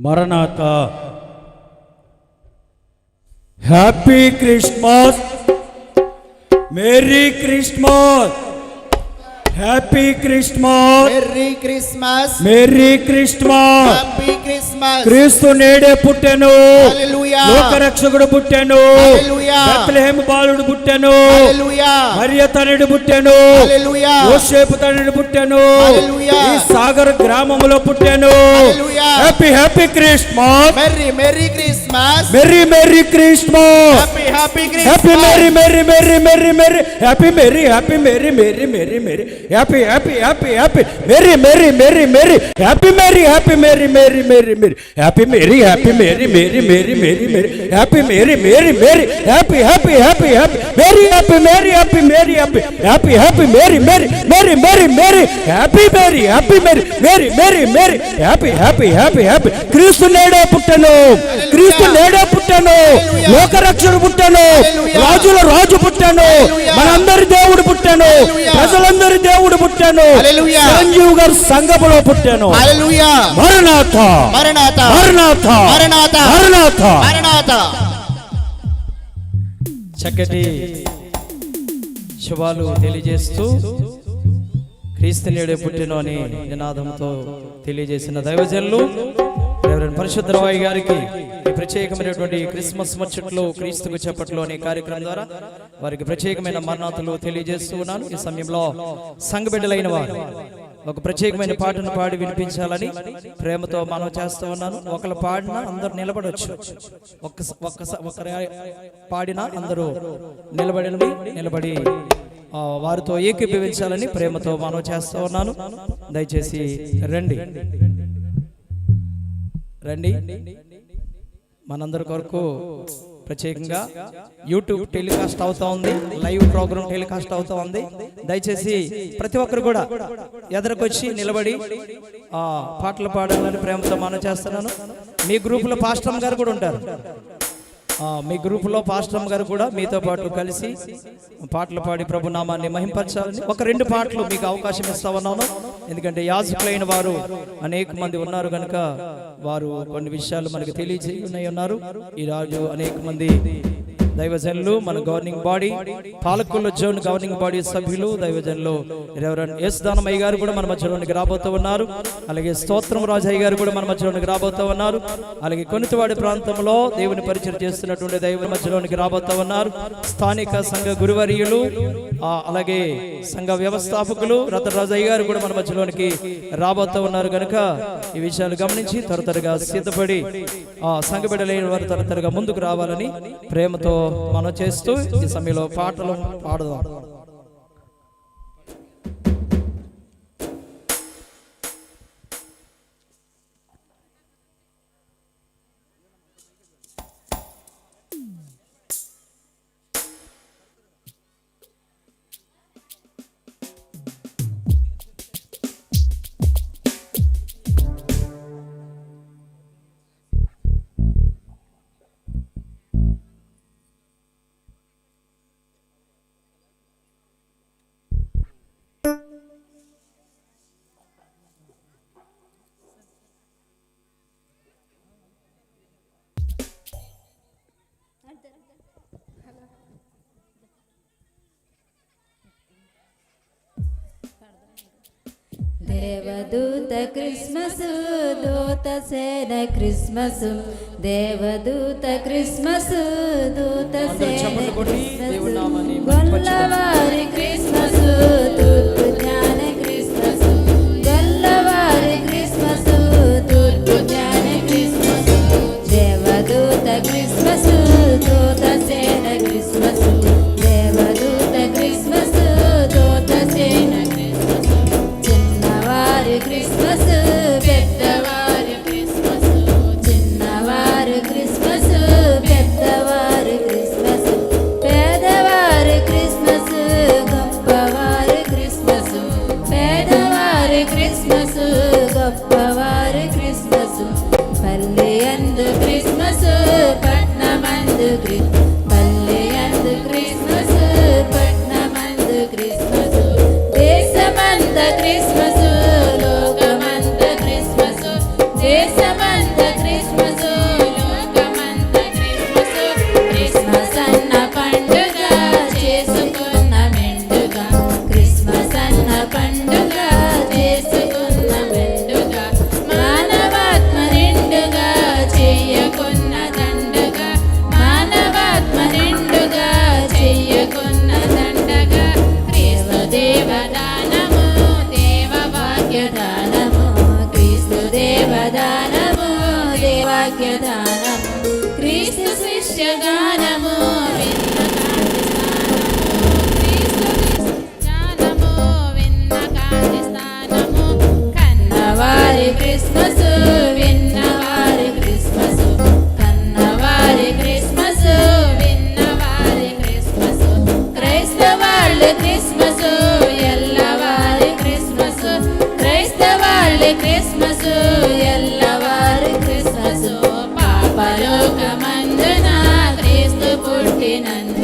మరణాత happy Christmas merry Christmas happy Christmas merry Christmas merry Christmas happy Christmas క్రీస్తు నేడే పుట్టెను. హల్లెలూయా లోకరక్షకుడు పుట్టెను. హల్లెలూయా. బెత్లెహేము బాలుడు పుట్టెను. హల్లెలూయా మరియ తనుడు పుట్టెను. హల్లెలూయా యోసేపు తనుడు పుట్టెను. హల్లెలూయా. ఈ సాగర్ గ్రామములో పుట్టెను. Hallelujah. Happy happy Christmas merry merry Christmas merry merry Christmas happy happy happy Christmas merry merry merry merry merry happy merry happy merry merry merry merry happy happy happy happy merry merry merry merry happy merry happy merry merry merry merry happy merry happy merry merry merry merry merry happy merry merry merry happy happy happy happy merry happy merry happy merry happy happy happy merry merry merry merry merry happy merry happy merry merry merry merry happy happy happy happy క్రీస్తు నేడే పుట్టను క్రీస్తు నేడే పుట్టాను లోకరక్షణ పుట్టాను రాజుల రాజు పుట్టాను మనందరి దేవుడు పుట్టాను ప్రజలందరి దేవుడు పుట్టాను. హల్లెలూయా. చిరంజీవి గారు సంగములో పుట్టాను. హల్లెలూయా. మరణాథ మరణాత. మరణాథ మరణాత. మరణాథ మరణాత. చక్కటి శుభాలు తెలియజేస్తూ క్రీస్తు నేడే పుట్టిన అని నినాదంతో తెలియజేసిన దైవజనులు రెవరెండ్ పరిశుద్ధ గారికి ఈ ప్రత్యేకమైనటువంటి క్రిస్మస్ ముచ్చట్లు క్రీస్తుకు చెప్పట్లు అనే కార్యక్రమం ద్వారా వారికి ప్రత్యేకమైన మరణాతులు తెలియజేస్తూ ఉన్నాను. ఈ సమయంలో సంఘబిడ్డలైన వారు ఒక ప్రత్యేకమైన పాటను పాడి వినిపించాలని ప్రేమతో మనం చేస్తూ ఉన్నాను. ఒకరు పాడినా అందరు నిలబడవచ్చు ఒకరి పాడినా అందరూ నిలబడి నిలబడి వారితో ఏకీభవించాలని ప్రేమతో మనం చేస్తూ ఉన్నాను. దయచేసి రండి. రండి. మనందరి కొరకు ప్రత్యేకంగా యూట్యూబ్ టెలికాస్ట్ అవుతా ఉంది లైవ్ ప్రోగ్రామ్ టెలికాస్ట్ అవుతా ఉంది. దయచేసి ప్రతి ఒక్కరు కూడా ఎదరకొచ్చి నిలబడి ఆ పాటలు పాడాలని ప్రేమతో మనం చేస్తున్నాను. మీ గ్రూపులో పాస్టమ్ గారు కూడా ఉంటారు. మీ గ్రూపులో పాస్టమ్ గారు కూడా మీతో పాటు కలిసి పాటలు పాడి ప్రభునామాన్ని మహింపరచాలని ఒక రెండు పాటలు మీకు అవకాశం ఇస్తా ఉన్నాను. ఎందుకంటే యాజకులైన వారు అనేక మంది ఉన్నారు కనుక వారు కొన్ని విషయాలు మనకు తెలియజేయున్నాయి ఉన్నారు ఈ రాజు అనేక మంది దైవజనులు మన గవర్నింగ్ బాడీ పాలకుల జోన్ గవర్నింగ్ బాడీ సభ్యులు దైవజనులు రెవరెండ్ ఎస్ దానమయ్య గారు కూడా మన మధ్యలోనికి రాబోతూ ఉన్నారు. అలాగే స్తోత్రం రాజయ్య గారు కూడా మన మధ్యలోనికి రాబోతూ ఉన్నారు. అలాగే కొనితివాడి ప్రాంతంలో దేవుని పరిచయం చేస్తున్నటువంటి దైవ మధ్యలోనికి రాబోతూ ఉన్నారు. స్థానిక సంఘ గురువర్యులు అలాగే సంఘ వ్యవస్థాపకులు రత రాజయ్య గారు కూడా మన మధ్యలోనికి రాబోతూ ఉన్నారు కనుక ఈ విషయాలు గమనించి త్వర త్వరగా సిద్ధపడి ఆ సంఘ బిడ్డలైన వారు త్వర త్వరగా ముందుకు రావాలని ప్రేమతో మనం చేస్తూ ఈ సమయంలో పాటలు పాడుదాం. దేవదూత క్రిస్మస్ దూత సేన క్రిస్మస్. దేవదూత క్రిస్మస్ దూత సేన క్రిస్మస్. గొల్లవారి క్రిస్మస్ తూర్పు భాగ్యదానము క్రీస్తు శిష్యగానము విన్న కన్నవారి క్రిస్మస్ విన్నవారి క్రిస్మస్ కన్నవారి క్రిస్మస్ విన్నవారి క్రిస్మస్ క్రైస్తవాళ్ళ క్రిస్మస్ ఎల్లవారి క్రిస్మస్ క్రైస్తవాళ్ళ క్రిస్మస్ పాపలోకమందున క్రీస్తు పుట్టినందున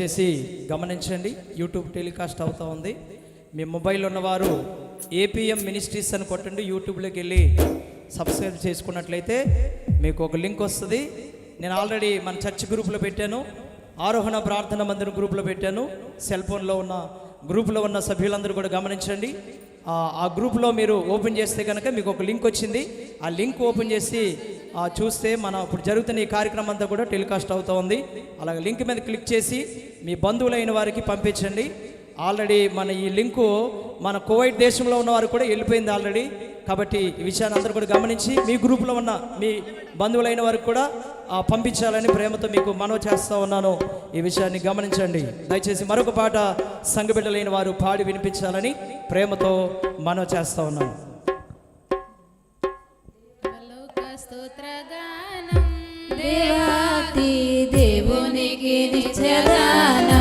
దయచేసి గమనించండి. యూట్యూబ్ టెలికాస్ట్ అవుతూ ఉంది. మీ మొబైల్ ఉన్నవారు ఏపీఎం మినిస్ట్రీస్ అని కొట్టండి యూట్యూబ్లోకి వెళ్ళి సబ్స్క్రైబ్ చేసుకున్నట్లయితే మీకు ఒక లింక్ వస్తుంది. నేను ఆల్రెడీ మన చర్చ్ గ్రూప్లో పెట్టాను. ఆరోహణ ప్రార్థన మందిరం గ్రూప్లో పెట్టాను. సెల్ ఫోన్లో ఉన్న గ్రూప్లో ఉన్న సభ్యులందరూ కూడా గమనించండి. ఆ గ్రూప్లో మీరు ఓపెన్ చేస్తే కనుక మీకు ఒక లింక్ వచ్చింది. ఆ లింక్ ఓపెన్ చేసి చూస్తే మన ఇప్పుడు జరుగుతున్న ఈ కార్యక్రమం అంతా కూడా టెలికాస్ట్ అవుతూ ఉంది. అలాగే లింక్ మీద క్లిక్ చేసి మీ బంధువులైన వారికి పంపించండి. ఆల్రెడీ మన ఈ లింకు మన కువైట్ దేశంలో ఉన్న వారు కూడా వెళ్ళిపోయింది ఆల్రెడీ. కాబట్టి ఈ విషయాన్ని అందరూ కూడా గమనించి మీ గ్రూప్లో ఉన్న మీ బంధువులైన వారికి కూడా పంపించాలని ప్రేమతో మీకు మనవి చేస్తూ ఉన్నాను. ఈ విషయాన్ని గమనించండి. దయచేసి మరొక పాట సంఘబిడ్డలైన వారు పాడి వినిపించాలని ప్రేమతో మనవి చేస్తూ ఉన్నాను. దేవాతి దేవునికి నిత్యదానం.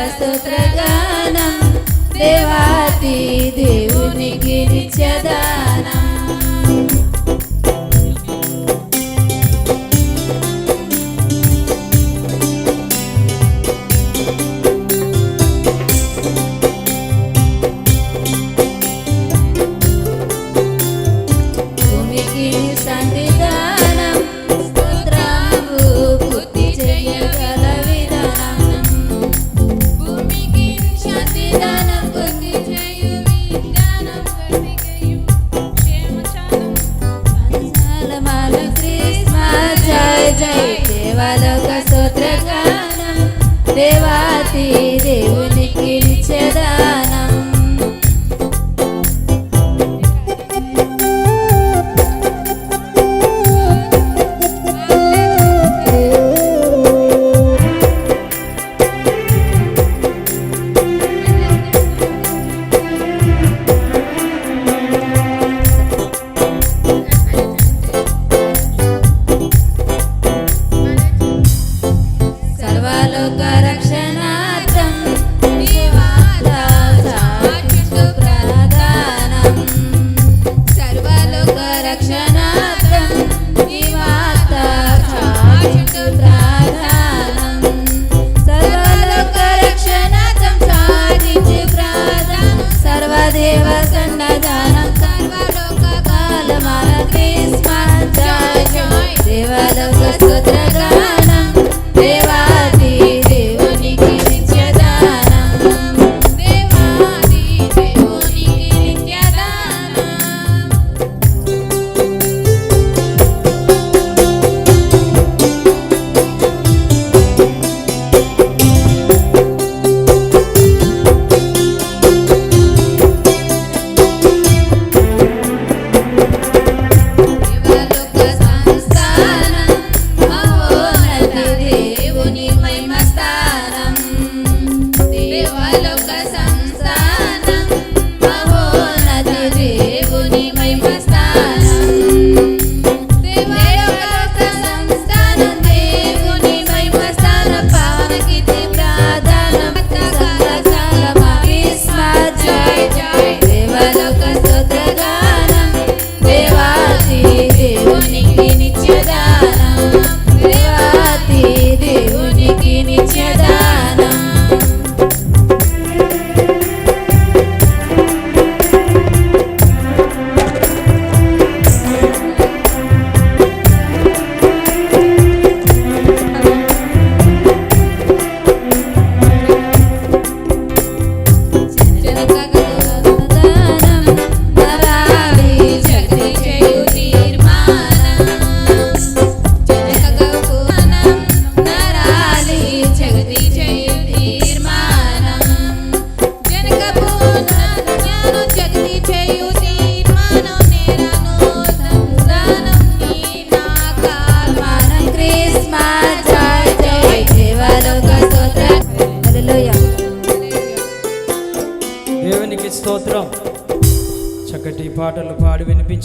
नागसूत्रगानं देवाति देव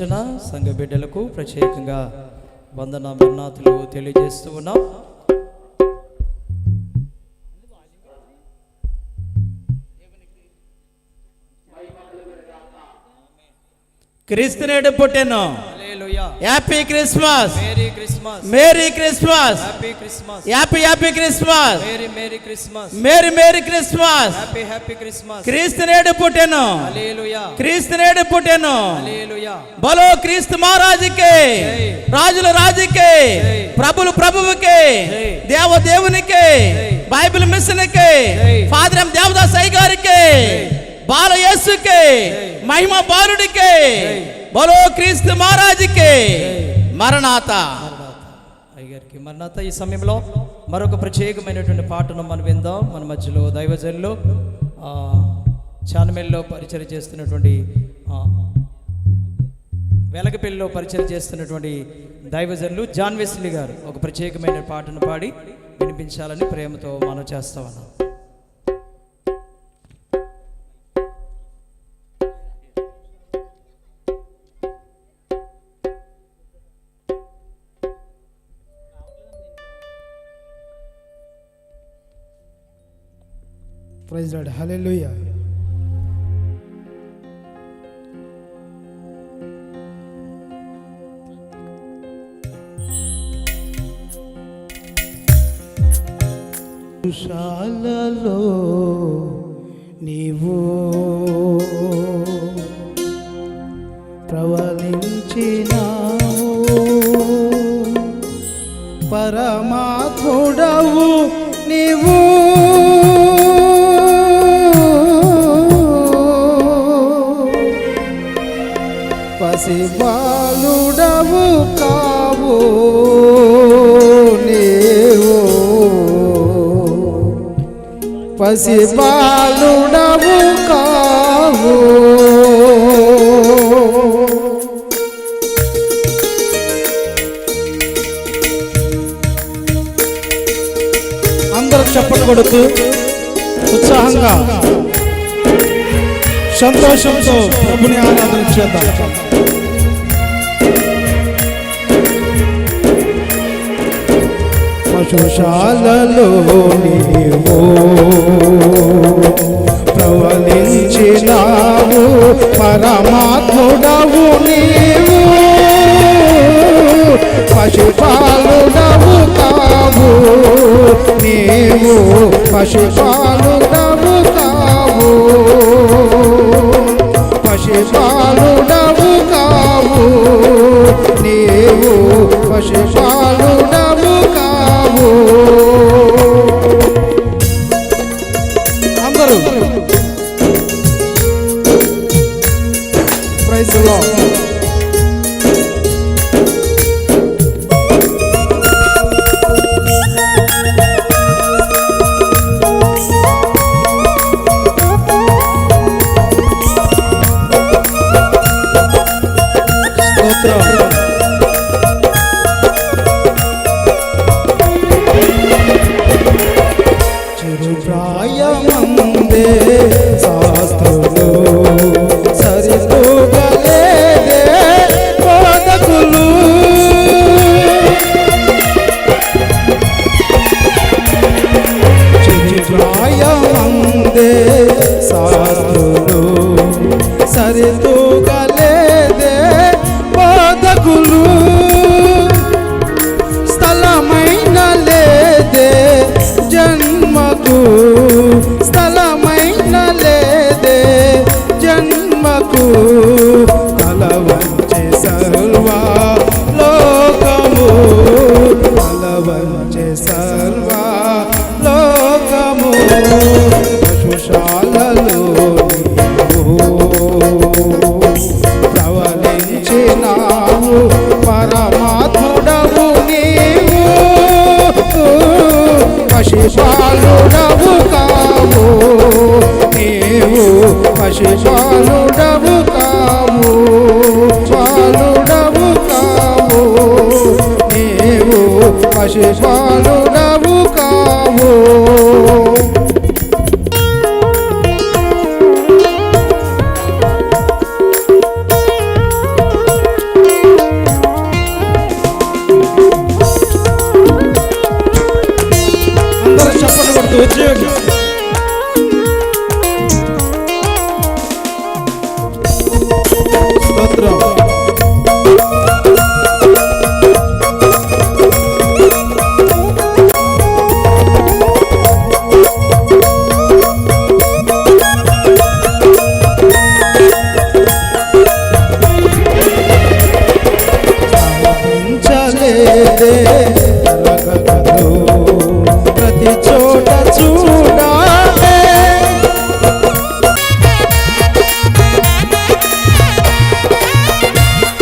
వినిపించిన సంఘ బిడ్డలకు ప్రత్యేకంగా వందన మన్నాతులు తెలియజేస్తూ ఉన్నాం. క్రీస్తు నేడు పుట్టెను. Happy Christmas. Christmas merry Christmas happy Christmas happy happy Christmas merry merry Christmas merry merry Christmas happy happy Christmas క్రీస్తు నేడు పుట్టెను. హల్లెలూయా క్రీస్తు నేడు పుట్టెను. హల్లెలూయా బలో క్రీస్తు మహారాజుకే. రాజుల రాజుకే. ప్రభులు ప్రభువుకే. దేవ దేవునికి. బైబిల్ మిషన్కి. ఫాదర్ ఎం దేవదాస్ అయ్య గారికి బాల యేసుకే. మహిమ బాలుడికే. బలో క్రీస్తు మహారాజుకే. మరణాత. అయ్యగారికి. మరణాత ఈ సమయంలో మరొక ప్రత్యేకమైనటువంటి పాటను మనం విందాం. మన మధ్యలో దైవజనులు చానమెల్లో పరిచయం చేస్తున్నటువంటి వెలగపల్లిలో పరిచయం చేస్తున్నటువంటి దైవజనులు జాన్వెస్లీ గారు ఒక ప్రత్యేకమైన పాటను పాడి వినిపించాలని ప్రేమతో మనం చేస్తా ఉన్నాం ప్రైజ్ లాడ్. హల్లెలూయా. కుశాలలో నీవు ప్రవలించినావు పరమాత్ముడవు నీవు. పసిబాలుడవు కావు. అందరూ చప్పట్లు కొడుతూ ఉత్సాహంగా సంతోషంతో ప్రభుని ఆరాధన చేద్దాం. శుశాలలో నీవు. ప్రవలించినావు పరమాత్ముడవు నీవు. పశుపాలుడవు కావు నీవు పశుపాలుడవు కావు. పశుపాలుడ పశుపాలుడవు కావు పాలుడవు కావు నీవు పశుపాలుడవు